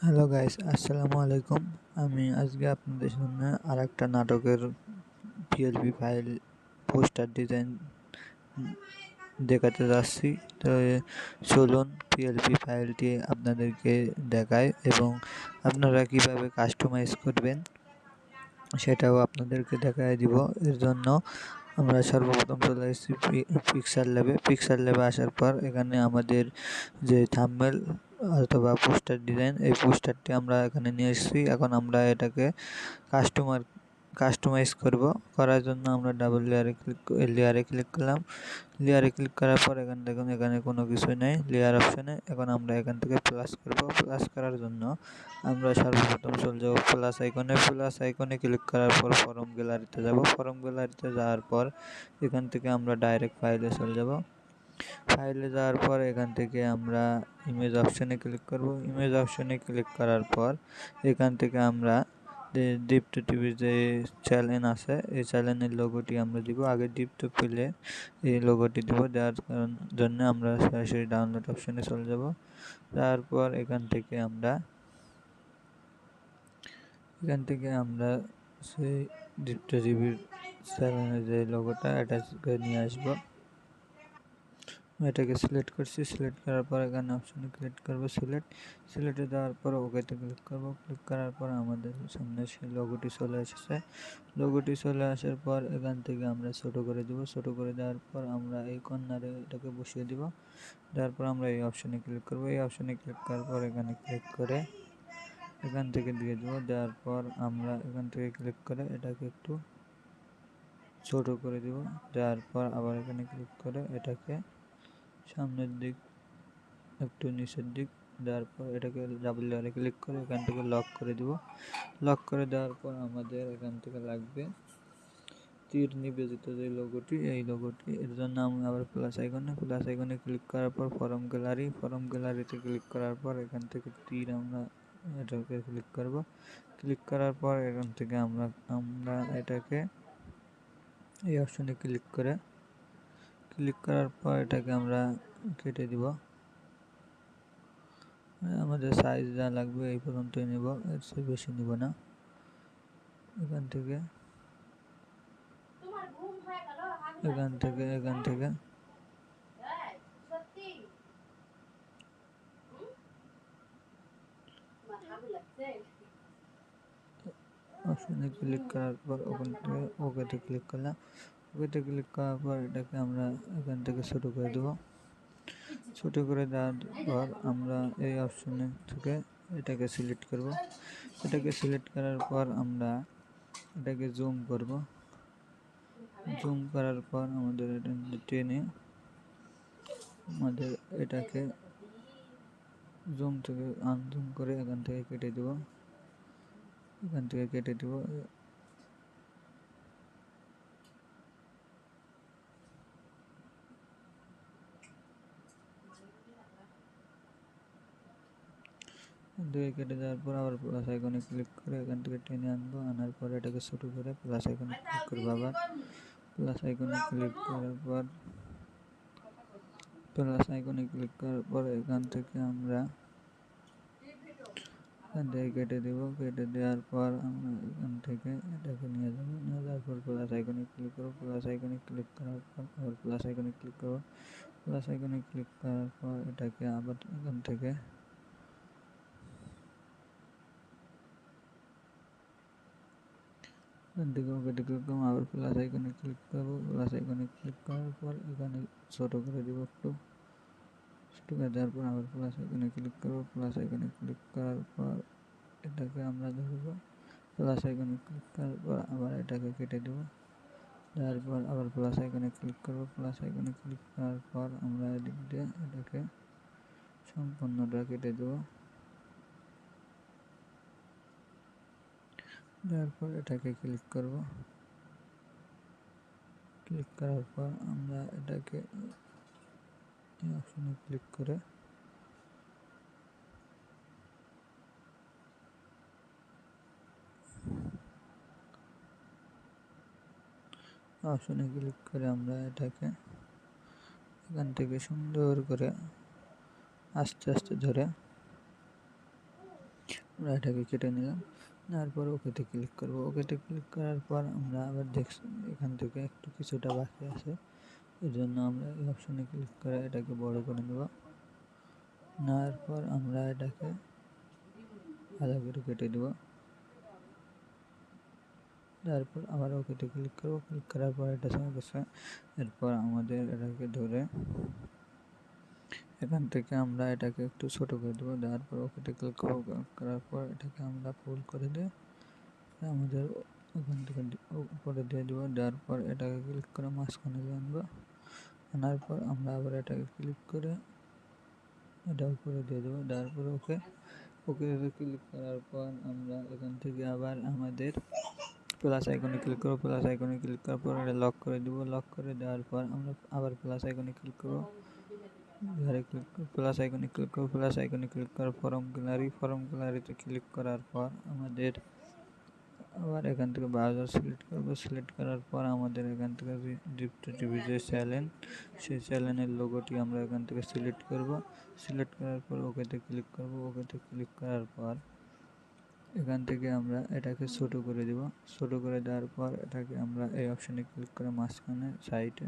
Hello guys আসসালামু আলাইকুম আমি আজকে আপনাদের সামনে আর একটা নাটকের পিএলপি ফাইল পোস্টার ডিজাইন দেখাতে যাচ্ছি। তো চলুন পিএলপি ফাইলটি আপনাদেরকে দেখায় এবং আপনারা কীভাবে কাস্টমাইজ করবেন সেটাও আপনাদেরকে দেখায় দিব। এর জন্য আমরা সর্বপ্রথম চলে এসেছি পিক্সার ল্যাবে পিক্সার ল্যাবে আসার পর এখানে আমাদের যে থাম্বেল অথবা পোস্টার ডিজাইন, এই পোস্টারটি আমরা এখানে নিয়ে এসেছি। এখন আমরা এটাকে কাস্টমার কাস্টমাইজ করব। করার জন্য আমরা ডাবল লেয়ারে ক্লিক লেয়ারে ক্লিক করলাম। লেয়ারে ক্লিক করার পর এখান দেখুন, এখানে কোনো কিছুই নেই লেয়ার অপশানে এখন আমরা এখান থেকে প্লাস করব। প্লাস করার জন্য আমরা সর্বপ্রথম চলে যাব প্লাস আইকনে প্লাস আইকনে ক্লিক করার পর ফরম গ্যালারিতে যাব। ফরম গ্যালারিতে যাওয়ার পর এখান থেকে আমরা ডাইরেক্ট ফাইলে চলে যাব। ফাইলে যাওয়ার পর এখান থেকে আমরা ইমেজ অপশানে ক্লিক করব। ইমেজ অপশানে ক্লিক করার পর এখান থেকে আমরা যে দীপ্ত টিভির যে চ্যানেল আছে, এই চ্যানেলের লোগোটি আমরা দিব। আগে দীপ্ত পেলে এই লোগোটি দিব। দেওয়ার কারণ জন্য আমরা সরাসরি ডাউনলোড অপশানে চলে যাব। তারপর এখান থেকে আমরা এখান থেকে আমরা সেই দীপ্ত টিভির চ্যানেলের যে লোগোটা অ্যাটাচ করে নিয়ে আসব। এটাকে সিলেক্ট করছি সিলেক্ট করার পর এখানে অপশনে ক্লিক করব সিলেক্ট সিলেক্টে দেওয়ার পর ওকেতে ক্লিক করব ক্লিক করার পর আমাদের সামনে সেই লোগোটি চলে এসেছে। লোগোটি চলে আসার পর এখান থেকে আমরা ছোট করে দেব, ছোট করে দেওয়ার পর আমরা এই কর্নারে এটাকে বসিয়ে দিব। পর আমরা এই অপশনে ক্লিক করব, এই অপশনে ক্লিক করার পর এখানে ক্লিক করে এখান থেকে দিয়ে দেবো। দেওয়ার পর আমরা এখান থেকে ক্লিক করে এটাকে একটু ছোট করে দিব। দেওয়ার পর আবার এখানে ক্লিক করে এটাকে সামনের দিক, একটু নিচের দিক দেওয়ার পর এটাকে ডাবল লেয়ারে ক্লিক করে এখান থেকে লক করে দিব। লক করে দেওয়ার পর আমাদের এখান থেকে লাগবে তীর নিবেদিত যে লোগোটি এই লোগোটি এর জন্য আমি আবার প্লাস আইকনে প্লাস আইকনে ক্লিক করার পর ফরম গ্যালারি ফরম গ্যালারিতে ক্লিক করার পর এখান থেকে তীর আমরা এটাকে ক্লিক করব। ক্লিক করার পর এখান থেকে আমরা আমরা এটাকে এই অপশনে ক্লিক করে ক্লিক করার পর এটাকে আমরা কেটে দিব। আমাদের সাইজ যা লাগবে এই পর্যন্তই নেব এর চেয়ে বেশি নিব না। এখান থেকে এখান থেকে এখান থেকে। অপশনে ক্লিক করার পর ওখান থেকে ওকেতে ক্লিক করলাম। ওকেতে ক্লিক করার পর এটাকে আমরা এখান থেকে ছোটো করে দেবো। ছোটো করে দেওয়ার পর আমরা এই অপশনে থেকে এটাকে সিলেক্ট করব। এটাকে সিলেক্ট করার পর আমরা এটাকে জুম করব। জুম করার পর আমাদের এটা টেনে আমাদের এটাকে জুম থেকে আনজুম করে এখান থেকে কেটে দেব। এখান থেকে কেটে দেব। দুই কেটে দেওয়ার পর আবার প্লাস আইকনে ক্লিক করে এখান থেকে টেনে আনব। আনার পর এটাকে ছোটো করে প্লাস আইকনে ক্লিক করব আবার। প্লাস আইকনে ক্লিক করার পর প্লাস আইকনে ক্লিক করার পর এখান থেকে আমরা এখান থেকে কেটে দেবো। কেটে দেওয়ার পর আমরা এখান থেকে এটাকে নিয়ে যাব। নিয়ে যাওয়ার পর প্লাস আইকনে ক্লিক করব। প্লাস আইকনে ক্লিক করার পর আবার প্লাস আইকনে ক্লিক করব। প্লাস আইকনে ক্লিক করার পর এটাকে আবার এখান থেকে এখান ওকে ক্লিক করব আবার প্লাস আইকনে ক্লিক করব প্লাস আইকনে ক্লিক করার পর এখানে ছোটো করে দিব একটু। ছোটো করে দেওয়ার পর আবার প্লাস আইকনে ক্লিক করব প্লাস আইকনে ক্লিক করার পর এটাকে আমরা ধরবো। প্লাস আইকনে ক্লিক করার পর আবার এটাকে কেটে দেবো। দেওয়ার পর আবার প্লাস আইকনে ক্লিক করব। প্লাস আইকনে ক্লিক করার পর আমরা এদিক দিয়ে এটাকে সম্পূর্ণটা কেটে দেবো। দেওয়ার পর এটাকে ক্লিক করব। ক্লিক করার পর আমরা এটাকে অপশনে ক্লিক করে অপশনে ক্লিক করে আমরা এটাকে এখান থেকে সুন্দর করে আস্তে আস্তে ধরে আমরা এটাকে কেটে নিলাম। তারপর ওকেতে ক্লিক করব। ওকেতে ক্লিক করার পর আমরা আবার দেখছি এখান থেকে একটু কিছুটা বাকি আছে। এর জন্য আমরা এই অপশনে ক্লিক করে এটাকে বড় করে নেব। নেওয়ার পর আমরা এটাকে আলাদা করে কেটে দেব তারপর আবার ওকেতে ক্লিক করব। ক্লিক করার পর এটা সঙ্গে এরপর আমাদের এটাকে ধরে এখান থেকে আমরা এটাকে একটু ছোট করে দেবো, দেওয়ার পর ওকেতে ক্লিক করার পর এটাকে আমরা ফুল করে দিয়ে আমাদের ওখান থেকে উপরে দিয়ে দেবো, দেওয়ার পর এটাকে ক্লিক করে মাঝখানে আনব। আনার পর আমরা আবার এটাকে ক্লিক করে এটা উপরে দিয়ে দেবো, দেওয়ার পর ওকে ওকে ক্লিক করার পর আমরা এখান থেকে আবার আমাদের প্লাস আইকনে ক্লিক করব প্লাস আইকনে ক্লিক করার পর এটা লক করে দেবো লক করে দেওয়ার পর আমরা আবার প্লাস আইকনে ক্লিক করব। গ্যালারি ক্লিক প্লাস আইকনে ক্লিক করব প্লাস আইকনে ক্লিক করার ফর্ম গ্যালারি ফর্ম গ্যালারিতে ক্লিক করার পর আমাদের আবার এখান থেকে ব্রাউজার সিলেক্ট করব সিলেক্ট করার পর আমাদের এখান থেকে ডিপ্ট টিভি যে চ্যানেল সেই চ্যানেলের লোগোটি আমরা এখান থেকে সিলেক্ট করব সিলেক্ট করার পর ওকেতে ক্লিক করব, ওকেতে ক্লিক করার পর এখান থেকে আমরা এটাকে ছোট করে দেব, ছোট করে দেওয়ার পর এটাকে আমরা এই অপশানে ক্লিক করে মাঝখানে সাইডে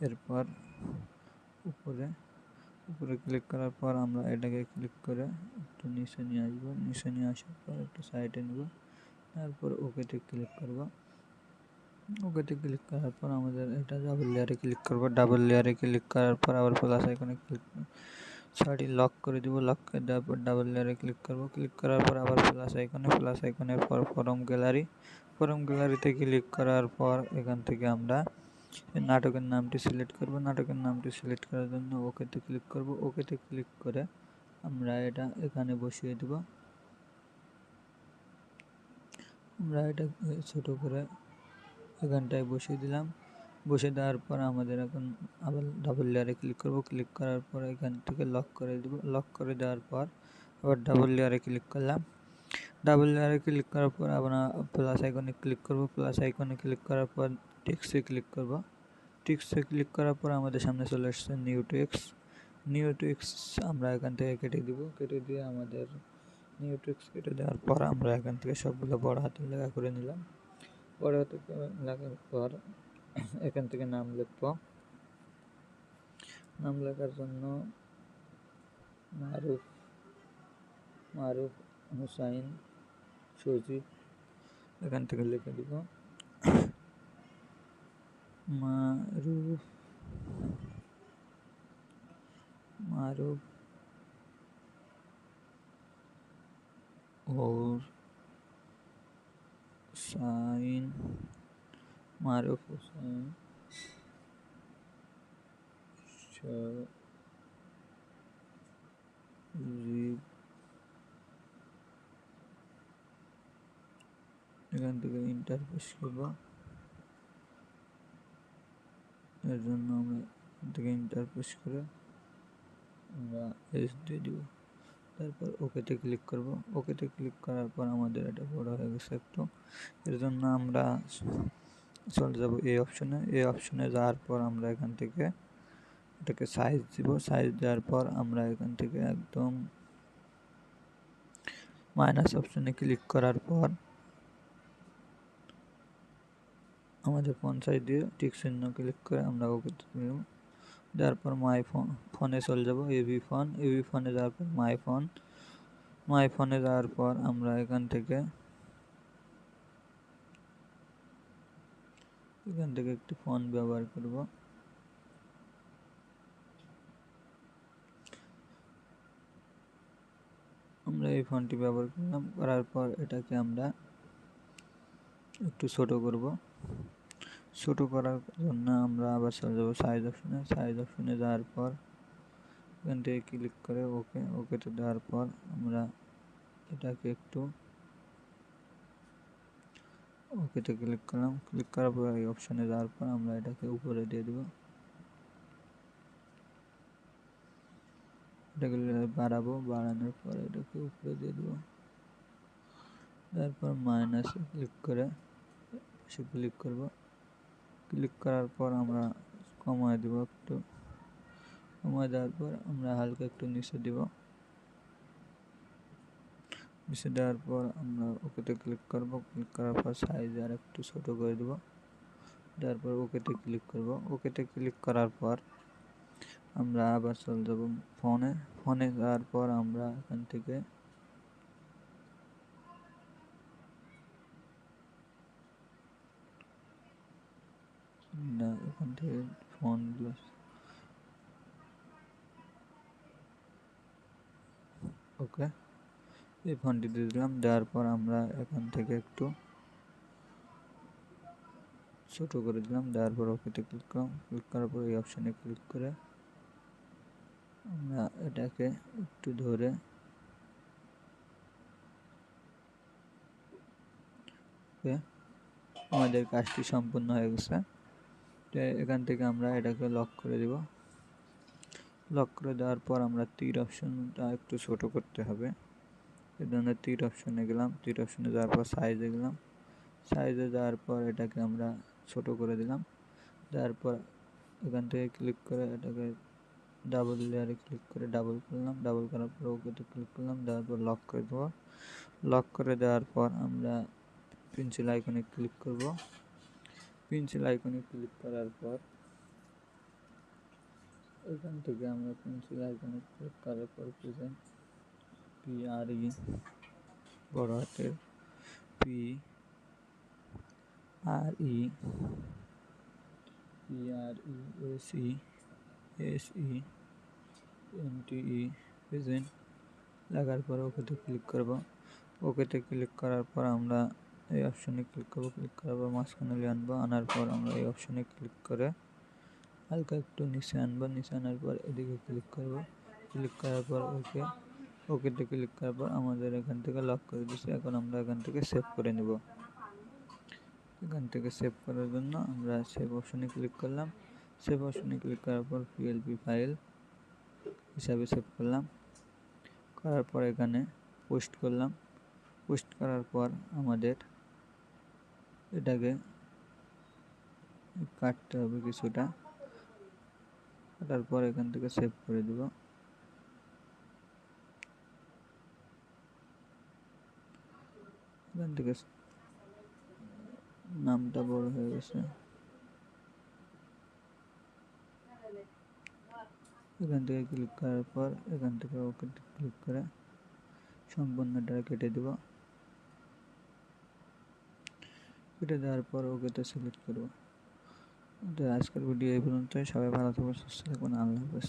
এরপর উপরে উপরে ক্লিক করার পর আমরা এটাকে ক্লিক করে একটু নিচে নিয়ে আসব। নিচে নিয়ে আসার পর একটু সাইডে নেব। তারপর ওকেতে ক্লিক করব। ওকেতে ক্লিক করার পর আমাদের এটা ডাবল লেয়ারে ক্লিক করব। ডাবল লেয়ারে ক্লিক করার পর আবার প্লাস আইকনে ক্লিক সরি লক করে দিব। লক করে দেওয়ার পর ডাবল লেয়ারে ক্লিক করব। ক্লিক করার পর আবার প্লাস আইকনে প্লাস আইকনের পর ফরম গ্যালারি ফরম গ্যালারিতে ক্লিক করার পর এখান থেকে আমরা নাটকের নামটি সিলেক্ট করব। নাটকের নামটি সিলেক্ট করার জন্য ওকেতে ক্লিক করব। ওকেতে ক্লিক করে আমরা এটা এখানে বসিয়ে দেব। আমরা এটা ছোট করে এখানটায় বসিয়ে দিলাম। বসে দেওয়ার পর আমাদের এখন আবার ডাবল লেয়ারে ক্লিক করব। ক্লিক করার পর এখান থেকে লক করে দেব। লক করে দেওয়ার পর আবার ডাবল লেয়ারে ক্লিক করলাম। ডাবল লেয়ারে ক্লিক করার পর আমরা প্লাস আইকনে ক্লিক করব। প্লাস আইকনে ক্লিক করার পর টেক্সে ক্লিক করব। টেক্সে ক্লিক করার পর আমাদের সামনে চলে আসছে নিউ টেক্স। নিউ টেক্স আমরা এখান থেকে কেটে দিব। কেটে দিয়ে আমাদের নিউ টেক্স কেটে দেওয়ার পর আমরা এখান থেকে সবগুলো বড় হাতে লেখা করে নিলাম। বড় হাতে লেখার পর এখান থেকে নাম লিখব। নাম লেখার জন্য মারুফ মারুফ হুসাইন সজিব এখান থেকে লিখে দিব। মারুফ মারুফ और साइन मारूफ हुसैन এখান থেকে ইন্টারফেস এর জন্য আমরা এখান থেকে ইন্টারফেস করে আমরা এস দিয়ে দিব। তারপর ওকেতে ক্লিক করব। ওকেতে ক্লিক করার পর আমাদের এটা বড় হয়ে গেছে একটু। এর জন্য আমরা চলে যাব এই অপশনে এই অপশনে যাওয়ার পর আমরা এখান থেকে এটাকে সাইজ দিব। সাইজ দেওয়ার পর আমরা এখান থেকে একদম মাইনাস অপশনে ক্লিক করার পর আমাদের সাইজ দিয়ে টিক চিহ্ন ক্লিক করে আমরা ওকে দেব দেওয়ার পর মাই ফোন ফোনে চলে যাব এবি ফোন এবি ফোনে যাওয়ার পর মাই ফোন মাই ফোনে যাওয়ার পর আমরা এখান থেকে এখান থেকে একটি ফোন ব্যবহার করব। আমরা এই ফোনটি ব্যবহার করলাম, করার পর এটাকে আমরা একটু ছোট করব। ছোট করার জন্য আমরা আবার চলে যাব সাইজ অপশনে সাইজ অপশনে যাওয়ার পর এখান থেকে ক্লিক করে ওকে ওকেতে দেওয়ার পর আমরা এটাকে একটু ওকেতে ক্লিক করলাম। ক্লিক করার পর এই অপশনে যাওয়ার পর আমরা এটাকে উপরে দিয়ে দেবো। এটাকে বাড়াবো, বাড়ানোর পর এটাকে উপরে দিয়ে দেবো। তারপর মাইনাসে ক্লিক করে সে ক্লিক করব। ক্লিক করার পর আমরা কমায় দেব একটু কমায় দেওয়ার পর আমরা হালকা একটু নিচে দেব মুছে দেওয়ার পর আমরা ওকেতে ক্লিক করব ক্লিক করার পর সাইজ আর একটু ছোটো করে দেব দেওয়ার পর ওকেতে ক্লিক করব ওকেতে ক্লিক করার পর আমরা আবার চলে যাব ফোনে ফোনে যাওয়ার পর আমরা এখান থেকে না, এখান থেকে ফোনগুলো ওকে এই ফোনটি দিয়ে দিলাম, দেওয়ার পর আমরা এখান থেকে একটু ছোট করে দিলাম, দেওয়ার পর ওকেতে ক্লিক করলাম। ক্লিক করার পর এই অপশানে ক্লিক করে আমরা এটাকে একটু ধরে আমাদের কাজটি সম্পূর্ণ হয়ে গেছে। এখান থেকে আমরা এটাকে লক করে দিব। লক করে দেওয়ার পর আমরা তীর অপশনটা একটু ছোট করতে হবে। এই জন্য তীর অপশনে গেলাম। তীর অপশনে যাওয়ার পর সাইজে গেলাম। সাইজে যাওয়ার পর এটাকে আমরা ছোট করে দিলাম। দেওয়ার পর এখান থেকে ক্লিক করে এটাকে ডাবল লেয়ারে ক্লিক করে ডাবল করলাম। ডাবল করার পর ওকেতে ক্লিক করলাম। দেওয়ার পর লক করে দেবো। লক করে দেওয়ার পর আমরা পেন্সিল আইকনে ক্লিক করব। পেন্সিল আইকনে ক্লিক করার পর এখান থেকে আমরা পেন্সিল আইকনে ক্লিক করার পর প্রেজেন্ট পি আর ই বড় হাতের P R E P R E S E S E N T E present লাগার পর ওকেতে ক্লিক করব। ওকেতে ক্লিক করার পর আমরা এই অপশনে ক্লিক করব ক্লিক করার পর মাঝখানে আনব। আনার পর আমরা এই অপশনে ক্লিক করে হালকা একটু নিচে আনব। নিচে আনার পর এদিকে ক্লিক করব। ক্লিক করার পর ওকে ওকেতে ক্লিক করার পর আমাদের এখান থেকে লক করে দিচ্ছে এখন আমরা এখান থেকে সেভ করে নেব। এখান থেকে সেভ করার জন্য আমরা সেভ অপশনে ক্লিক করলাম। সেভ অপশনে ক্লিক করার পর পিএলপি ফাইল হিসাবে সেভ করলাম। করার পর এখানে পোস্ট করলাম। পোস্ট করার পর আমাদের এটাকে কাটতে হবে কিছুটা। কাটার পর এখান থেকে সেভ করে দিব। এখান থেকে নামটা বড় হয়ে গেছে। এখান থেকে ক্লিক করার পর এখান থেকে ওকে ক্লিক করে সম্পূর্ণটা কেটে দেব। কেটে দেওয়ার পর ওকেতে সিলেক্ট করব। তো আজকের ভিডিও এই পর্যন্তই। সবাই ভালো থাকবেন, সুস্থ থাকবেন। আল্লাহ হাফেজ।